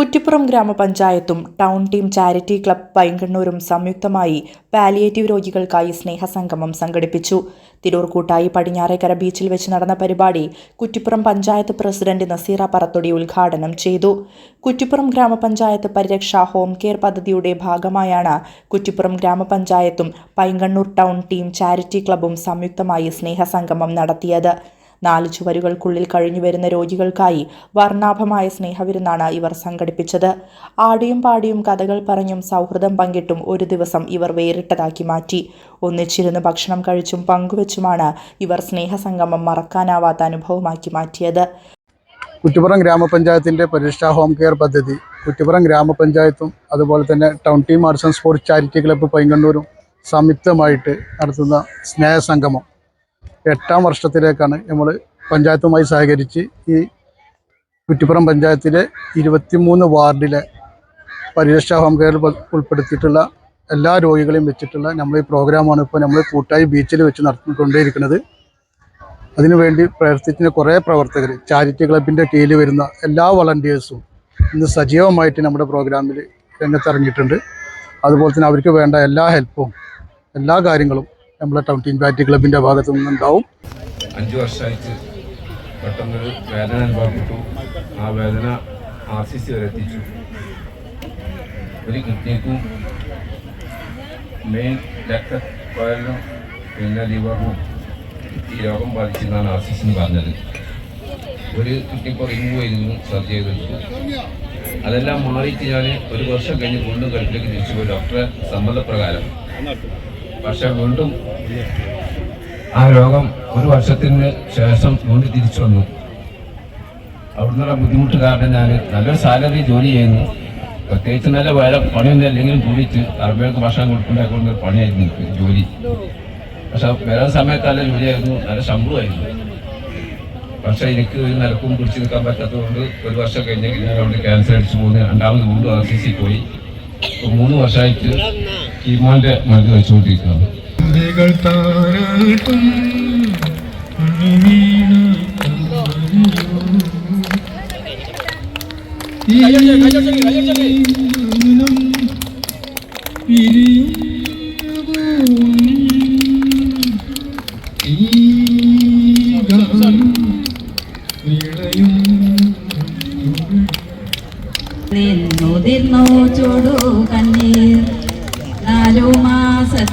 കുറ്റിപ്പുറം ഗ്രാമപഞ്ചായത്തും town team charity club പൈങ്കണ്ണൂരും സംയുക്തമായി പാലിയേറ്റീവ് രോഗികൾക്കായി സ്നേഹസംഗമം സംഘടിപ്പിച്ചു. തിരൂർ കൂട്ടായി പടിഞ്ഞാറേക്കര ബീച്ചിൽ വെച്ച് നടന്ന പരിപാടി കുറ്റിപ്പുറം പഞ്ചായത്ത് പ്രസിഡന്റ് നസീറ പറത്തൊടി ഉദ്ഘാടനം ചെയ്തു. കുറ്റിപ്പുറം ഗ്രാമപഞ്ചായത്ത് പരിരക്ഷാ ഹോം കെയർ പദ്ധതിയുടെ ഭാഗമായാണ് കുറ്റിപ്പുറം ഗ്രാമപഞ്ചായത്തും പൈങ്കണ്ണൂർ ടൗൺ ടീം ചാരിറ്റി ക്ലബും സംയുക്തമായി സ്നേഹസംഗമം നടത്തിയത്. നാല് ചുവരുകൾക്കുള്ളിൽ കഴിഞ്ഞുവരുന്ന രോഗികൾക്കായി വർണാഭമായ സ്നേഹവിരുന്നാണ് ഇവർ സംഘടിപ്പിച്ചത്. ആടിയും പാടിയും കഥകൾ പറഞ്ഞും സൗഹൃദം പങ്കിട്ടും ഒരു ദിവസം ഇവർ വേറിട്ടതാക്കി മാറ്റി. ഒന്നിച്ചിരുന്ന് ഭക്ഷണം കഴിച്ചും പങ്കുവച്ചുമാണ് ഇവർ സ്നേഹസംഗമം മറക്കാനാവാത്ത അനുഭവമാക്കി മാറ്റിയത്. കുറ്റിപ്പുറം ഗ്രാമപഞ്ചായത്തിന്റെ പ്രതിഷ്ഠാ ഹോം കെയർ പദ്ധതി കുറ്റിപ്പുറം ഗ്രാമപഞ്ചായത്തും അതുപോലെ തന്നെ town team arts and sports charity club പൈങ്കണ്ണൂരും സംയുക്തമായിട്ട് നടത്തുന്ന സ്നേഹസംഗമം. എട്ടാം വർഷത്തിലേക്കാണ് നമ്മൾ പഞ്ചായത്തുമായി സഹകരിച്ച് ഈ കുറ്റിപ്പുറം പഞ്ചായത്തിലെ ഇരുപത്തിമൂന്ന് വാർഡിലെ പരിരക്ഷാ ഹോം കെയറിൽ ഉൾപ്പെടുത്തിയിട്ടുള്ള എല്ലാ രോഗികളെയും വെച്ചിട്ടുള്ള നമ്മൾ ഈ പ്രോഗ്രാമാണ് ഇപ്പോൾ നമ്മൾ കൂട്ടായി ബീച്ചിൽ വെച്ച് നടത്തിക്കൊണ്ടേയിരിക്കുന്നത് അതിനുവേണ്ടി പ്രവർത്തിക്കുന്ന കുറേ പ്രവർത്തകർ ചാരിറ്റി ക്ലബിന്റെ കീഴിൽ വരുന്ന എല്ലാ വളണ്ടിയേഴ്സും ഇന്ന് സജീവമായിട്ട് നമ്മുടെ പ്രോഗ്രാമിൽ രംഗത്തിറങ്ങിയിട്ടുണ്ട്. അതുപോലെ തന്നെ അവർക്ക് വേണ്ട എല്ലാ ഹെൽപ്പും എല്ലാ കാര്യങ്ങളും നമ്മുടെ ടൗൺ ടീം ബാറ്റ് ക്ലബിന്റെ ഭാഗത്തു നിന്നുണ്ടാവും. അഞ്ച് വർഷമായിട്ട് വേദന അനുഭവപ്പെട്ടു. ആ വേദന ആർ സി സി വരെ എത്തിച്ചു. ഒരു കിഡ്നിക്കും മെയിൻ രക്തക്കുഴലിനും പിന്നെ ലിവറിനും ഈ രോഗം ബാധിച്ചെന്നാണ് ആർ സി സി പറഞ്ഞത്. ഒരു കിഡ്നിപ്പോൾ റിമൂവ് ചെയ്തിരുന്നു സർജറി ചെയ്തിരുന്നു അതെല്ലാം മാറിയിട്ട് ഞാൻ ഒരു വർഷം കഴിഞ്ഞ് വീണ്ടും ഗൾഫിലേക്ക് തിരിച്ചു പോയി. ഡോക്ടറെ സമ്മതപ്രകാരം. പക്ഷെ വീണ്ടും ആ രോഗം ഒരു വർഷത്തിന് ശേഷം വീണ്ടും തിരിച്ചു വന്നു. അവിടുന്നുള്ള ബുദ്ധിമുട്ട് കാരണം ഞാൻ നല്ലൊരു സാലറി ജോലി ചെയ്യുന്നു. പ്രത്യേകിച്ച് നല്ല വേറെ പണിയൊന്നും അല്ലെങ്കിലും കൂടിയിട്ട് അറബികൾക്ക് ഭക്ഷണം കൊടുക്കേണ്ട ഒരു പണിയായിരുന്നു എനിക്ക് ജോലി. പക്ഷെ വേറെ സമയത്ത് നല്ല ജോലിയായിരുന്നു. നല്ല ശമ്പളമായിരുന്നു. പക്ഷെ എനിക്ക് ഒരു നിലക്കും പിടിച്ചു നിൽക്കാൻ പറ്റാത്തതുകൊണ്ട് ഒരു വർഷം കഴിഞ്ഞെങ്കിൽ ഞാൻ അവിടെ ക്യാൻസർ അടിച്ചു പോകുന്നു രണ്ടാമത് വീണ്ടും ആർ സി സി പോയി. മൂന്ന് വർഷമായിട്ട് കീമോന്റെ മരുന്ന് വെച്ചുകൊണ്ടിരിക്കുകയാണ് നിന്നുതിർന്നു ചൂടു കണ്ണീർ.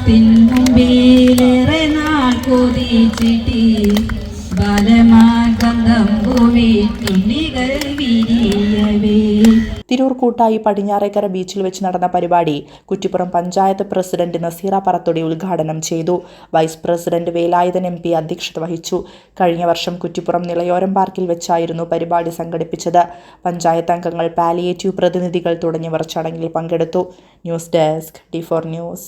മാസത്തിൻ മുമ്പിലേറെ നാൾ കൊതിച്ചിട്ടി. തിരൂർ കൂട്ടായി പടിഞ്ഞാറേക്കര ബീച്ചിൽ വെച്ച് നടന്ന പരിപാടി കുറ്റിപ്പുറം പഞ്ചായത്ത് പ്രസിഡന്റ് നസീറ പറത്തൊടി ഉദ്ഘാടനം ചെയ്തു. Vice president Velayudhan M P അധ്യക്ഷത വഹിച്ചു. കഴിഞ്ഞ വർഷം കുറ്റിപ്പുറം നിളയോരം പാർക്കിൽ വെച്ചായിരുന്നു പരിപാടി സംഘടിപ്പിച്ചത്. പഞ്ചായത്ത് അംഗങ്ങൾ പാലിയേറ്റീവ് പ്രതിനിധികൾ തുടങ്ങിയവർ ചടങ്ങിൽ പങ്കെടുത്തു. News desk D four news.